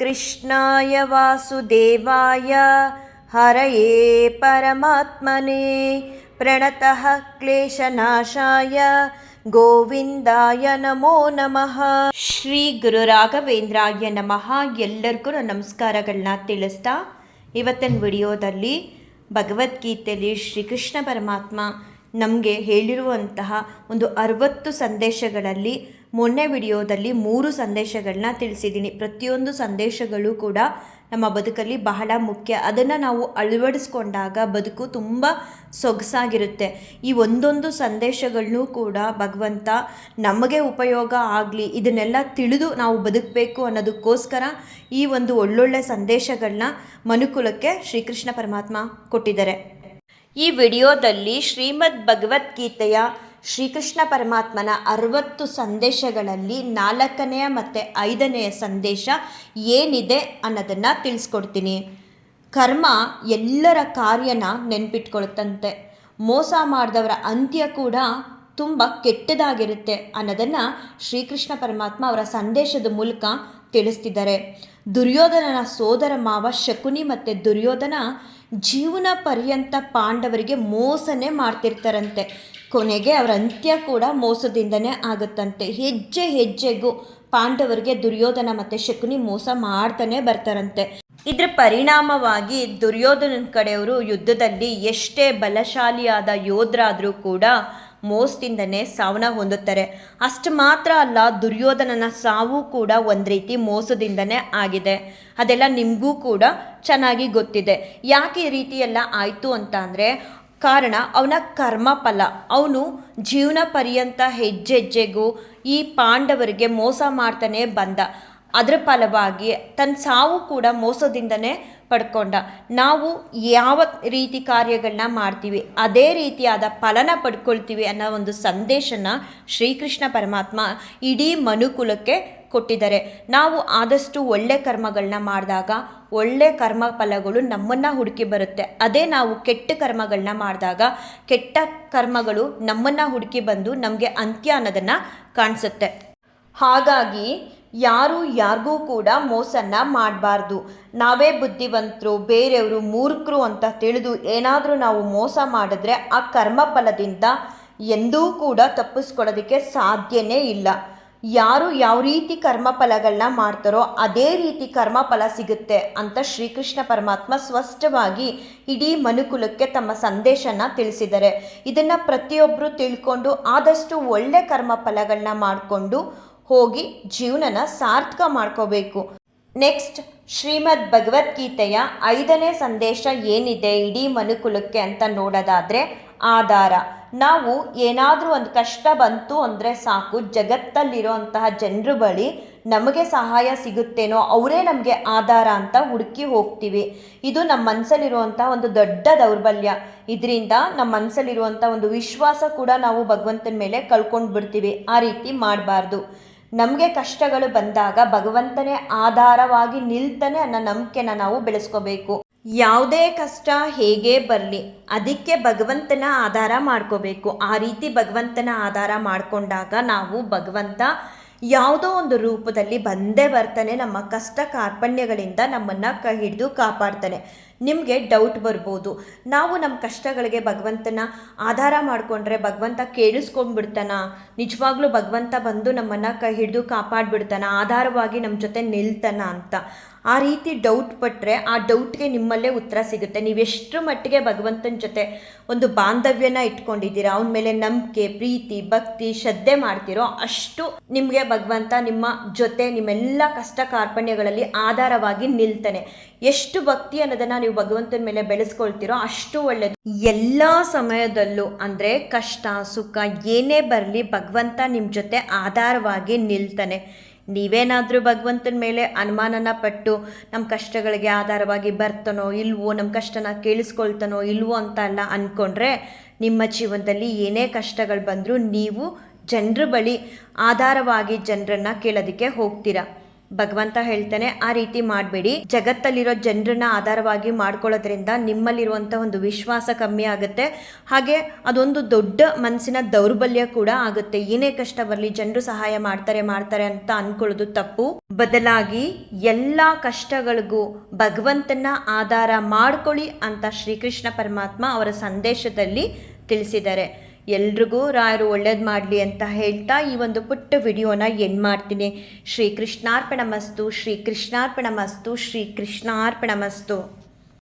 कृष्णाय वासुदेवाय हरये परमात्मने प्रणतः क्लेशनाशाय ಗೋವಿಂದಾಯ ನಮೋ ನಮಃ ಶ್ರೀ ಗುರು ರಾಘವೇಂದ್ರಾಯ ನಮಃ ಎಲ್ಲರಿಗೂ ನನ್ನ ನಮಸ್ಕಾರಗಳನ್ನ ತಿಳಿಸ್ತಾ ಇವತ್ತಿನ ವಿಡಿಯೋದಲ್ಲಿ ಭಗವದ್ಗೀತೆಯಲ್ಲಿ ಶ್ರೀಕೃಷ್ಣ ಪರಮಾತ್ಮ ನಮಗೆ ಹೇಳಿರುವಂತಹ ಒಂದು ಅರವತ್ತು ಸಂದೇಶಗಳಲ್ಲಿ ಮೊನ್ನೆ ವಿಡಿಯೋದಲ್ಲಿ ಮೂರು ಸಂದೇಶಗಳನ್ನ ತಿಳಿಸಿದ್ದೀನಿ. ಪ್ರತಿಯೊಂದು ಸಂದೇಶಗಳು ಕೂಡ ನಮ್ಮ ಬದುಕಲ್ಲಿ ಬಹಳ ಮುಖ್ಯ. ಅದನ್ನು ನಾವು ಅಳವಡಿಸ್ಕೊಂಡಾಗ ಬದುಕು ತುಂಬ ಸೊಗಸಾಗಿರುತ್ತೆ. ಈ ಒಂದೊಂದು ಸಂದೇಶಗಳನ್ನೂ ಕೂಡ ಭಗವಂತ ನಮಗೆ ಉಪಯೋಗ ಆಗಲಿ, ಇದನ್ನೆಲ್ಲ ತಿಳಿದು ನಾವು ಬದುಕಬೇಕು ಅನ್ನೋದಕ್ಕೋಸ್ಕರ ಈ ಒಂದು ಒಳ್ಳೊಳ್ಳೆ ಸಂದೇಶಗಳನ್ನ ಮನುಕುಲಕ್ಕೆ ಶ್ರೀಕೃಷ್ಣ ಪರಮಾತ್ಮ ಕೊಟ್ಟಿದ್ದಾರೆ. ಈ ವಿಡಿಯೋದಲ್ಲಿ ಶ್ರೀಮದ್ ಭಗವದ್ಗೀತೆಯ ಶ್ರೀಕೃಷ್ಣ ಪರಮಾತ್ಮನ ಅರವತ್ತು ಸಂದೇಶಗಳಲ್ಲಿ ನಾಲ್ಕನೆಯ ಮತ್ತು ಐದನೆಯ ಸಂದೇಶ ಏನಿದೆ ಅನ್ನೋದನ್ನು ತಿಳಿಸ್ಕೊಡ್ತೀನಿ. ಕರ್ಮ ಎಲ್ಲರ ಕಾರ್ಯನ ನೆನ್ಪಿಟ್ಕೊಳ್ತಂತೆ. ಮೋಸ ಮಾಡಿದವರ ಅಂತ್ಯ ಕೂಡ ತುಂಬ ಕೆಟ್ಟದಾಗಿರುತ್ತೆ ಅನ್ನೋದನ್ನು ಶ್ರೀಕೃಷ್ಣ ಪರಮಾತ್ಮ ಅವರ ಸಂದೇಶದ ಮೂಲಕ ತಿಳಿಸ್ತಿದ್ದಾರೆ. ದುರ್ಯೋಧನನ ಸೋದರ ಮಾವ ಶಕುನಿ ಮತ್ತು ದುರ್ಯೋಧನ ಜೀವನ ಪರ್ಯಂತ ಪಾಂಡವರಿಗೆ ಮೋಸನೇ ಮಾಡ್ತಿರ್ತಾರಂತೆ. ಕೊನೆಗೆ ಅವರ ಅಂತ್ಯ ಕೂಡ ಮೋಸದಿಂದನೇ ಆಗುತ್ತಂತೆ. ಹೆಜ್ಜೆ ಹೆಜ್ಜೆಗೂ ಪಾಂಡವರಿಗೆ ದುರ್ಯೋಧನ ಮತ್ತು ಶಕುನಿ ಮೋಸ ಮಾಡ್ತಾನೆ ಬರ್ತಾರಂತೆ. ಇದರ ಪರಿಣಾಮವಾಗಿ ದುರ್ಯೋಧನನ ಕಡೆಯವರು ಯುದ್ಧದಲ್ಲಿ ಎಷ್ಟೇ ಬಲಶಾಲಿಯಾದ ಯೋಧರಾದರೂ ಕೂಡ ಮೋಸದಿಂದನೇ ಸಾವನ್ನ ಹೊಂದುತ್ತಾರೆ. ಅಷ್ಟು ಮಾತ್ರ ಅಲ್ಲ, ದುರ್ಯೋಧನನ ಸಾವು ಕೂಡ ಒಂದು ರೀತಿ ಮೋಸದಿಂದನೇ ಆಗಿದೆ. ಅದೆಲ್ಲ ನಿಮಗೂ ಕೂಡ ಚೆನ್ನಾಗಿ ಗೊತ್ತಿದೆ. ಯಾಕೆ ಈ ರೀತಿ ಎಲ್ಲ ಆಯಿತು ಅಂತ ಅಂದರೆ, ಕಾರಣ ಅವನ ಕರ್ಮಫಲ. ಅವನು ಜೀವನ ಪರ್ಯಂತ ಹೆಜ್ಜೆ ಹೆಜ್ಜೆಗೂ ಈ ಪಾಂಡವರಿಗೆ ಮೋಸ ಮಾಡ್ತಾನೆ ಬಂದ. ಅದರ ಫಲವಾಗಿ ತನ್ನ ಸಾವು ಕೂಡ ಮೋಸದಿಂದನೇ ಪಡ್ಕೊಂಡ. ನಾವು ಯಾವ ರೀತಿ ಕಾರ್ಯಗಳನ್ನ ಮಾಡ್ತೀವಿ, ಅದೇ ರೀತಿಯಾದ ಫಲನ ಪಡ್ಕೊಳ್ತೀವಿ ಅನ್ನೋ ಒಂದು ಸಂದೇಶನ ಶ್ರೀಕೃಷ್ಣ ಪರಮಾತ್ಮ ಇಡೀ ಮನುಕುಲಕ್ಕೆ ಕೊಟ್ಟಿದ್ದಾರೆ. ನಾವು ಆದಷ್ಟು ಒಳ್ಳೆ ಕರ್ಮಗಳನ್ನ ಮಾಡಿದಾಗ ಒಳ್ಳೆ ಕರ್ಮ ಫಲಗಳು ನಮ್ಮನ್ನು ಹುಡುಕಿ ಬರುತ್ತೆ. ಅದೇ ನಾವು ಕೆಟ್ಟ ಕರ್ಮಗಳನ್ನ ಮಾಡಿದಾಗ ಕೆಟ್ಟ ಕರ್ಮಗಳು ನಮ್ಮನ್ನು ಹುಡುಕಿ ಬಂದು ನಮಗೆ ಅಂತ್ಯ ಅನ್ನೋದನ್ನು ಕಾಣಿಸುತ್ತೆ. ಹಾಗಾಗಿ ಯಾರು ಯಾರಿಗೂ ಕೂಡ ಮೋಸನ್ನ ಮಾಡಬಾರ್ದು. ನಾವೇ ಬುದ್ಧಿವಂತರು, ಬೇರೆಯವರು ಮೂರ್ಖರು ಅಂತ ತಿಳಿದು ಏನಾದರೂ ನಾವು ಮೋಸ ಮಾಡಿದ್ರೆ ಆ ಕರ್ಮಫಲದಿಂದ ಎಂದೂ ಕೂಡ ತಪ್ಪಿಸ್ಕೊಳ್ಳೋದಕ್ಕೆ ಸಾಧ್ಯನೇ ಇಲ್ಲ. ಯಾರು ಯಾವ ರೀತಿ ಕರ್ಮಫಲಗಳನ್ನ ಮಾಡ್ತಾರೋ ಅದೇ ರೀತಿ ಕರ್ಮಫಲ ಸಿಗುತ್ತೆ ಅಂತ ಶ್ರೀಕೃಷ್ಣ ಪರಮಾತ್ಮ ಸ್ಪಷ್ಟವಾಗಿ ಇಡೀ ಮನುಕುಲಕ್ಕೆ ತಮ್ಮ ಸಂದೇಶನ ತಿಳಿಸಿದ್ದಾರೆ. ಇದನ್ನು ಪ್ರತಿಯೊಬ್ಬರು ತಿಳ್ಕೊಂಡು ಆದಷ್ಟು ಒಳ್ಳೆ ಕರ್ಮಫಲಗಳನ್ನ ಮಾಡಿಕೊಂಡು ಹೋಗಿ ಜೀವನನ ಸಾರ್ಥಕ ಮಾಡ್ಕೋಬೇಕು. ನೆಕ್ಸ್ಟ್, ಶ್ರೀಮದ್ ಭಗವದ್ಗೀತೆಯ ಐದನೇ ಸಂದೇಶ ಏನಿದೆ ಇಡೀ ಮನುಕುಲಕ್ಕೆ ಅಂತ ನೋಡೋದಾದರೆ ಆಧಾರ. ನಾವು ಏನಾದರೂ ಒಂದು ಕಷ್ಟ ಬಂತು ಅಂದರೆ ಸಾಕು ಜಗತ್ತಲ್ಲಿರೋಂತಹ ಜನರ ಬಳಿ ನಮಗೆ ಸಹಾಯ ಸಿಗುತ್ತೇನೋ ಅವರೇ ನಮಗೆ ಆಧಾರ ಅಂತ ಹುಡುಕಿ ಹೋಗ್ತೀವಿ. ಇದು ನಮ್ಮ ಮನಸ್ಸಲ್ಲಿರುವಂಥ ಒಂದು ದೊಡ್ಡ ದೌರ್ಬಲ್ಯ. ಇದರಿಂದ ನಮ್ಮ ಮನಸ್ಸಲ್ಲಿರುವಂಥ ಒಂದು ವಿಶ್ವಾಸ ಕೂಡ ನಾವು ಭಗವಂತನ ಮೇಲೆ ಕಳ್ಕೊಂಡು ಬಿಡ್ತೀವಿ ಆ ರೀತಿ ಮಾಡಬಾರ್ದು. ನಮಗೆ ಕಷ್ಟಗಳು ಬಂದಾಗ ಭಗವಂತನೇ ಆಧಾರವಾಗಿ ನಿಲ್ತಾನೆ ಅನ್ನೋ ನಂಬಿಕೆನ ನಾವು ಬೆಳೆಸ್ಕೋಬೇಕು. ಯಾವುದೇ ಕಷ್ಟ ಹೇಗೆ ಬರಲಿ, ಅದಕ್ಕೆ ಭಗವಂತನ ಆಧಾರ ಮಾಡ್ಕೋಬೇಕು. ಆ ರೀತಿ ಭಗವಂತನ ಆಧಾರ ಮಾಡಿಕೊಂಡಾಗ ನಾವು ಭಗವಂತ ಯಾವುದೋ ಒಂದು ರೂಪದಲ್ಲಿ ಬಂದೇ ಬರ್ತಾನೆ, ನಮ್ಮ ಕಷ್ಟ ಕಾರ್ಪಣ್ಯಗಳಿಂದ ನಮ್ಮನ್ನು ಕೈ, ಹಿಡಿದು ಕಾಪಾಡ್ತಾನೆ. ನಿಮಗೆ ಡೌಟ್ ಬರ್ಬೋದು. ನಾವು ನಮ್ಮ ಕಷ್ಟಗಳಿಗೆ ಭಗವಂತನ ಆಧಾರ ಮಾಡಿಕೊಂಡ್ರೆ ಭಗವಂತ ಕೇಳಿಸ್ಕೊಂಡ್ಬಿಡ್ತಾನ. ನಿಜವಾಗ್ಲೂ ಭಗವಂತ ಬಂದು ನಮ್ಮನ್ನು ಕೈ ಹಿಡಿದು ಕಾಪಾಡಿಬಿಡ್ತಾನ, ಆಧಾರವಾಗಿ ನಮ್ಮ ಜೊತೆ ನಿಲ್ತಾನ ಅಂತ. ಆ ರೀತಿ ಡೌಟ್ ಪಟ್ಟರೆ ಆ ಡೌಟ್ಗೆ ನಿಮ್ಮಲ್ಲೇ ಉತ್ತರ ಸಿಗುತ್ತೆ. ನೀವು ಎಷ್ಟು ಮಟ್ಟಿಗೆ ಭಗವಂತನ ಜೊತೆ ಒಂದು ಬಾಂಧವ್ಯನ ಇಟ್ಕೊಂಡಿದ್ದೀರಾ, ಅವನ ಮೇಲೆ ನಂಬಿಕೆ, ಪ್ರೀತಿ, ಭಕ್ತಿ, ಶ್ರದ್ಧೆ ಮಾಡ್ತಿರೋ ಅಷ್ಟು ನಿಮಗೆ ಭಗವಂತ ನಿಮ್ಮ ಜೊತೆ ನಿಮ್ಮೆಲ್ಲ ಕಷ್ಟ ಕಾರ್ಪಣ್ಯಗಳಲ್ಲಿ ಆಧಾರವಾಗಿ ನಿಲ್ತಾನೆ. ಎಷ್ಟು ಭಕ್ತಿ ಅನ್ನೋದನ್ನ ನೀವು ಭಗವಂತನ ಮೇಲೆ ಬೆಳೆಸ್ಕೊಳ್ತೀರೋ ಅಷ್ಟು ಒಳ್ಳೆಯದು ಎಲ್ಲ ಸಮಯದಲ್ಲೂ ಅಂದರೆ ಕಷ್ಟ, ಸುಖ ಏನೇ ಬರಲಿ ಭಗವಂತ ನಿಮ್ಮ ಜೊತೆ ಆಧಾರವಾಗಿ ನಿಲ್ತಾನೆ. ನೀವೇನಾದರೂ ಭಗವಂತನ ಮೇಲೆ ಅನುಮಾನನ ಪಟ್ಟು ನಮ್ಮ ಕಷ್ಟಗಳಿಗೆ ಆಧಾರವಾಗಿ ಬರ್ತಾನೋ ಇಲ್ವೋ ನಮ್ಮ ಕಷ್ಟನ ಕೇಳಿಸ್ಕೊಳ್ತಾನೋ ಇಲ್ವೋ ಅಂತ ಅಲ್ಲ ಅಂದ್ಕೊಂಡ್ರೆ ನಿಮ್ಮ ಜೀವನದಲ್ಲಿ ಏನೇ ಕಷ್ಟಗಳು ಬಂದರೂ ನೀವು ಜನರ ಬಳಿ ಆಧಾರವಾಗಿ ಜನರನ್ನು ಕೇಳೋದಕ್ಕೆ ಹೋಗ್ತೀರಾ. ಭಗವಂತ ಹೇಳ್ತಾನೆ, ಆ ರೀತಿ ಮಾಡಬೇಡಿ. ಜಗತ್ತಲ್ಲಿರೋ ಜನರನ್ನ ಆಧಾರವಾಗಿ ಮಾಡ್ಕೊಳ್ಳೋದ್ರಿಂದ ನಿಮ್ಮಲ್ಲಿರುವಂಥ ಒಂದು ವಿಶ್ವಾಸ ಕಮ್ಮಿ ಆಗುತ್ತೆ. ಹಾಗೆ ಅದೊಂದು ದೊಡ್ಡ ಮನಸ್ಸಿನ ದೌರ್ಬಲ್ಯ ಕೂಡ ಆಗುತ್ತೆ. ಏನೇ ಕಷ್ಟ ಬರಲಿ, ಜನರು ಸಹಾಯ ಮಾಡ್ತಾರೆ ಮಾಡ್ತಾರೆ ಅಂತ ಅನ್ಕೊಳ್ಳೋದು ತಪ್ಪು. ಬದಲಾಗಿ ಎಲ್ಲ ಕಷ್ಟಗಳಿಗೂ ಭಗವಂತನ ಆಧಾರ ಮಾಡ್ಕೊಳ್ಳಿ ಅಂತ ಶ್ರೀಕೃಷ್ಣ ಪರಮಾತ್ಮ ಅವರ ಸಂದೇಶದಲ್ಲಿ ತಿಳಿಸಿದ್ದಾರೆ. ಎಲ್ರಿಗೂ ರಾಯರು ಒಳ್ಳೇದು ಮಾಡಲಿ ಅಂತ ಹೇಳ್ತಾ ಈ ಒಂದು ಪುಟ್ಟ ವಿಡಿಯೋನ ಎಂಡ್ ಮಾಡ್ತೀನಿ. ಶ್ರೀ ಕೃಷ್ಣಾರ್ಪಣ ಮಸ್ತು ಶ್ರೀ ಕೃಷ್ಣಾರ್ಪಣ ಮಸ್ತು ಶ್ರೀ ಕೃಷ್ಣಾರ್ಪಣ ಮಸ್ತು